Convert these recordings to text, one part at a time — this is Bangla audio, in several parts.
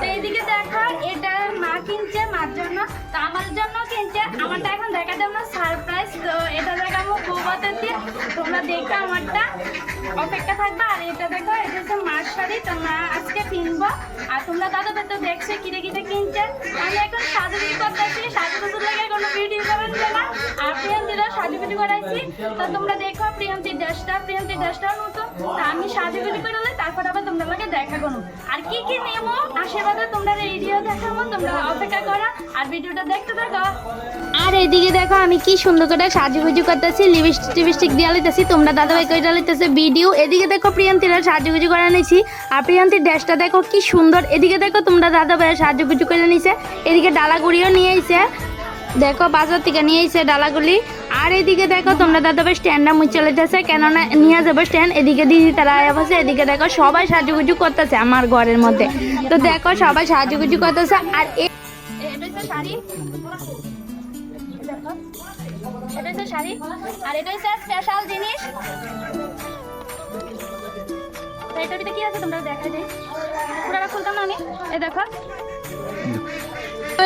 তো এইদিকে এটা মা কিনছে, মার জন্য, তো আমার জন্য কিনছে, আমারটা এখন সারপ্রাইজ তো এটা তোমরা দেখবে আমারটা। অপেক্ষা থাকবে, আর এটা দেখো, এটা হচ্ছে আজকে কিনবো। আর তোমরা দাদা তো দেখছ কিনে কিনে কিনছে। আমি এখন সাজুগুজু করতেছি করাইছি। তো তোমরা দেখো ড্রেসটা ড্রেসটার মতো তা আমি তারপর আবার তোমরা দেখা করো আর কি কি তোমরা ভিডিও দেখাবো, তোমরা অপেক্ষা আর ভিডিওটা দেখতে থাকো। আর এইদিকে দেখো, আমি কি সুন্দর করে সাজুগুজু করতেছি লিপস্টিক টিপস্টিক দিয়ে লিতেছি তোমরা দাদাভাই করে লিতেছে ভিডিও এদিকে দেখো, প্রিয়ন্তীরা সাজুগুজু করে নিয়েছি, আর প্রিয়ন্তীর ড্রেসটা দেখো কি সুন্দর। এদিকে দেখো, তোমরা দাদা দাদাভাই সাজুগুজু করে নিছে এদিকে ডালাগুড়িও নিয়ে আইছে। দেখো বাজার থেকে নিয়ে এসে ডালাগুলি। আর এদিকে দেখো তোমরা দাদাভাই স্ট্যান্ডটা চলে যাচ্ছে কেননা নিয়ে যাব স্ট্যান্ড এদিকে দিদি তারা বসে, এদিকে দেখো সবাই সাজুগুজু করতেছে আমার ঘরের মধ্যে। তো দেখো সবাই সাজুগুজু করতেছে, আর এটা শাড়ি। আর এটা হচ্ছে স্পেশাল জিনিস। কি আছে তোমরা পুরোটা খুলতাম না আমি? দেখো।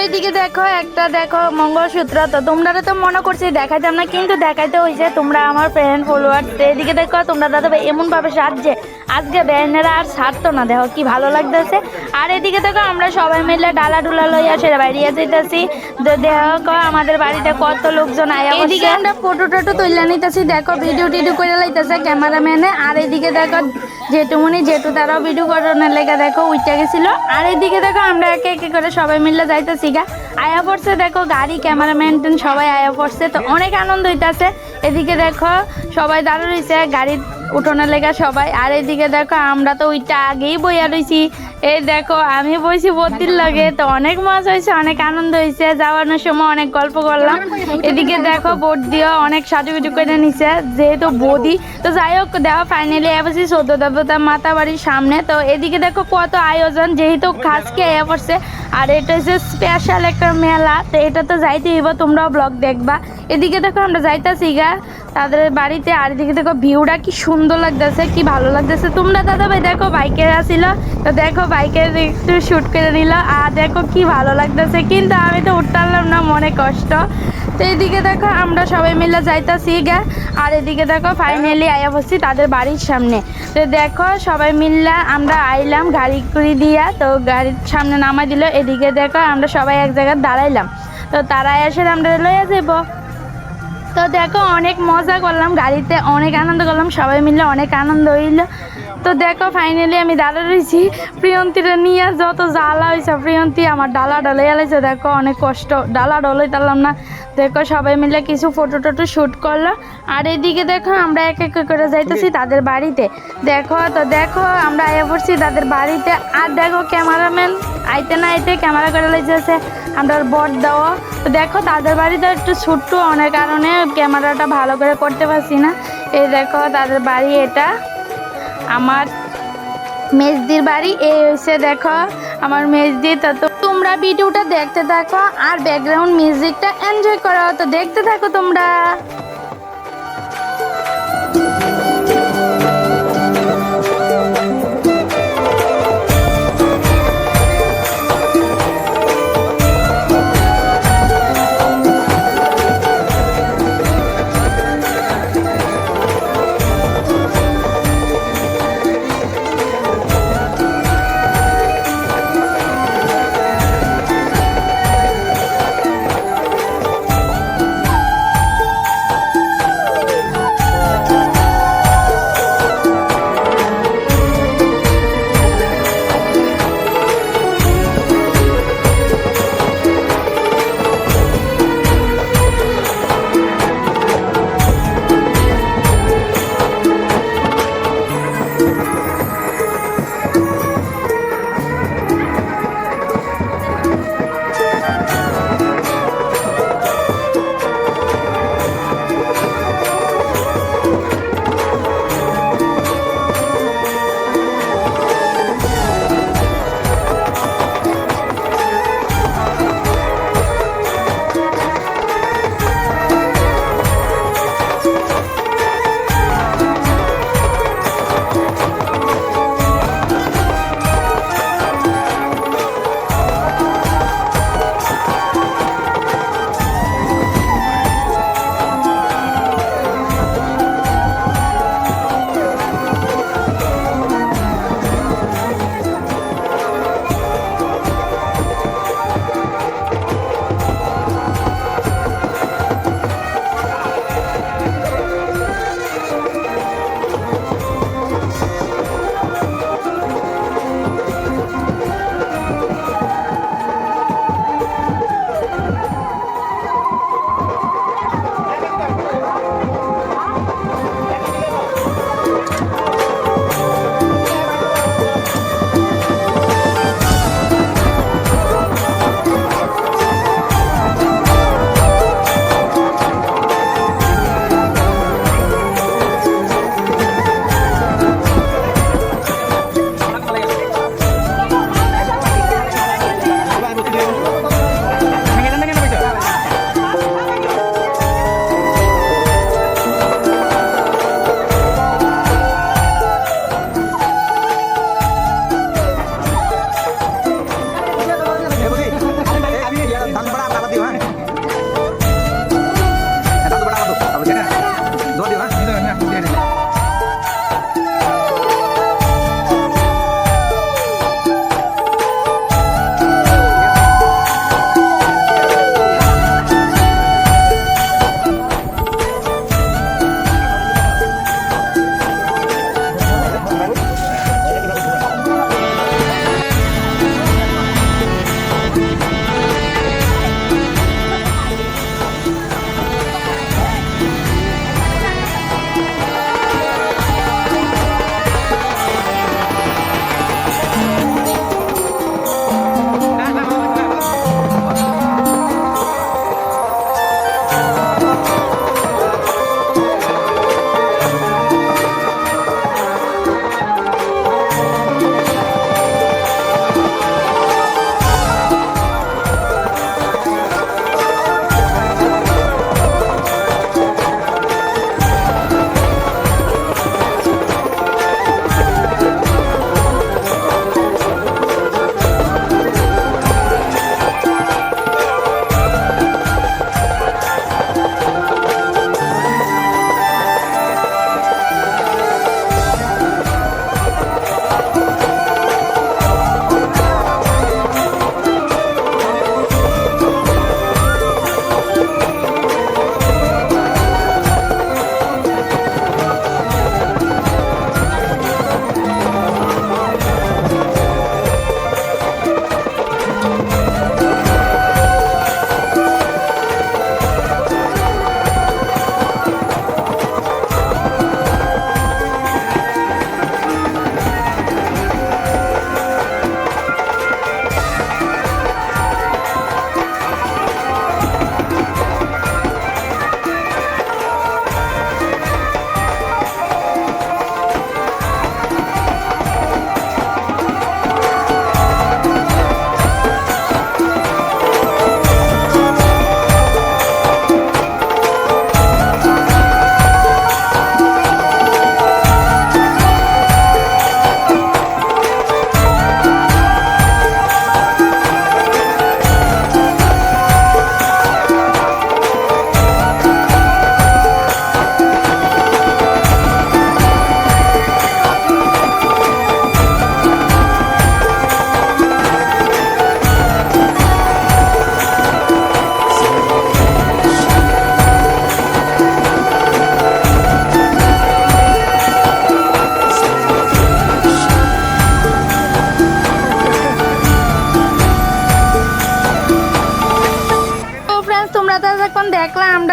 এইদিকে দেখো, একটা দেখো মঙ্গলসূত্র। তো তোমরা তো মনে করছি দেখাইতাম না, কিন্তু দেখাইতে হয়েছে তোমরা আমার ফ্রেন্ড ফলোয়ার এদিকে দেখো, তোমরা দাদা এমন ভাবে সাজছে। আজকে ব্যান্ডেরা আর ছাড়তো না, দেখো কি ভালো লাগতেছে। আর এদিকে দেখো, আমরা সবাই মিলে ডালা ডুলা লইয়া সেটা বাইরিয়ে যেতেছি দেখো, আমাদের বাড়িতে কত লোকজন আয়া এদিকে আমরা ফটো টটো তুলে নিতেছি, দেখো ভিডিও টিডিও করে লাইতেছে ক্যামেরাম্যানে। আর এদিকে দেখো জেঠুমনি জেঠু তারাও ভিডিও করানোর লেগে দেখো, উইটা গেছিল। আর এদিকে দেখো, আমরা একে একে করে সবাই মিলে যাইতেছি। গা আয়া পড়ছে দেখো, গাড়ি ক্যামেরাম্যান সবাই আয়া পড়ছে, তো অনেক আনন্দ হইতাছে। এদিকে দেখো, সবাই দাঁড়িয়ে রয়েছে গাড়ি উঠোনের লেগে সবাই। আর এদিকে দেখো, আমরা তো ওইটা আগেই বইয়া রয়েছি এই দেখো, আমি বইছি বদির লাগে। তো অনেক মজা হয়েছে, অনেক আনন্দ হয়েছে। যাওয়ানোর সময় অনেক গল্প করলাম। এদিকে দেখো বোট দিয়েও অনেক সাজুগুজু করে নিছে, যেহেতু বদি। তো যাই হোক দেওয়া ফাইনালি এসেছি সদ্য দেবতা মাতা বাড়ির সামনে। তো এদিকে দেখো, কত আয়োজন, যেহেতু খাসকে এ পড়ছে আর এটা হচ্ছে স্পেশাল একটা মেলা। তো এটা তো যাইতে হইব, তোমরাও ব্লগ দেখবা। এদিকে দেখো, আমরা যাইতাছি গা। তাদের বাড়িতে আর এদিকে দেখো ভিউটা কি সুন্দর লাগতেছে, কি ভালো লাগতেছে। তোমরা দাদা ভাই দেখো বাইকে আসিল, তো দেখো বাইকে একটু শ্যুট করে নিল, আর দেখো কি ভালো লাগতেছে। কিন্তু আমি তো উঠতে পারলাম না, মনে কষ্ট। তো এদিকে দেখো আমরা সবাই মিলে যাইতাছি গা, আর এদিকে দেখো ফাইনালি আয়া বসছি তাদের বাড়ির সামনে। তো দেখো সবাই মিললা আমরা আইলাম গাড়ি করে দিয়া, তো গাড়ির সামনে নামাই দিল। এদিকে দেখো আমরা সবাই এক জায়গায় দাঁড়াইলাম। তো তারা এসে আমরা লইয়া যাব তো দেখো, অনেক মজা করলাম, গাড়িতে অনেক আনন্দ করলাম, সবাই মিলে অনেক আনন্দ হইল। তো দেখো ফাইনালি আমি দাঁড়া রয়েছি প্রিয়ন্তীরা নিয়ে যত জ্বালা হয়েছে প্রিয়ন্তী আমার ডালা ডলে এলাইছে দেখো, অনেক কষ্ট, ডালা ডলাই তারলাম না। দেখো, সবাই মিলে কিছু ফটো টটো শ্যুট করল। আর এইদিকে দেখো, আমরা এক এক করে যাইতেছি তাদের বাড়িতে। দেখো, তো দেখো, আমরা আয়া পড়ছি তাদের বাড়িতে। আর দেখো ক্যামেরাম্যান আইতে না আইতে ক্যামেরা করে লাইছে আমরা বট দেওয়া। তো দেখো তাদের বাড়িতে একটু ছোট্ট অনেক কারণে ক্যামেরাটা ভালো করে করতে পারছি না। এই দেখো তাদের বাড়ি এটা। আমার মেজদির বাড়ি, এই হয়েছে দেখো, আমার মেজদি। তো তোমরা ভিডিওটা দেখতে থাকো আর ব্যাকগ্রাউন্ড মিউজিকটা এনজয় করো তো দেখতে থাকো তোমরা।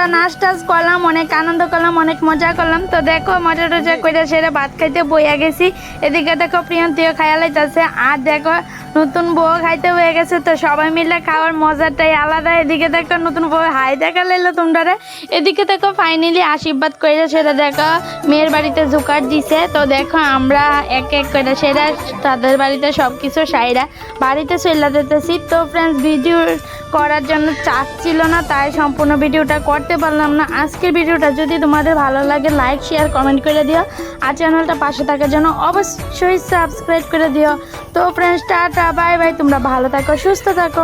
আমরা নাচ টাচ করলাম অনেক আনন্দ করলাম অনেক মজা করলাম। তো দেখো মজা টজা করে সেরে ভাত খাইতে বইয়া গেছি। এদিকে দেখো প্রিয়ন্তীয় খায়া লাইতেছে। আর দেখো নতুন বউ খাইতে হয়ে গেছে তো সবাই মিলে খাওয়ার মজাটাই আলাদা। এদিকে দেখো নতুন বউ, হাই দেখা লাইলো তোমরা এদিকে দেখো ফাইনালি আশীর্বাদ করে সেটা দেখো, মেয়ের বাড়িতে জোকার দিছে। তো দেখো আমরা এক এক করে সেটা তাদের বাড়িতে সব কিছু সাইরা বাড়িতে চলে যেতেছি তো ফ্রেন্ডস ভিডিও করার জন্য চাচ্ছিল না, তাই সম্পূর্ণ ভিডিওটা করতে পারলাম না। আজকের ভিডিওটা যদি তোমাদের ভালো লাগে লাইক শেয়ার কমেন্ট করে দিও। আর চ্যানেলটা পাশে থাকার জন্য অবশ্যই সাবস্ক্রাইব করে দিও। তো ফ্রেন্ডস টাটা বাই বাই তোমরা ভালো থাকো সুস্থ থাকো।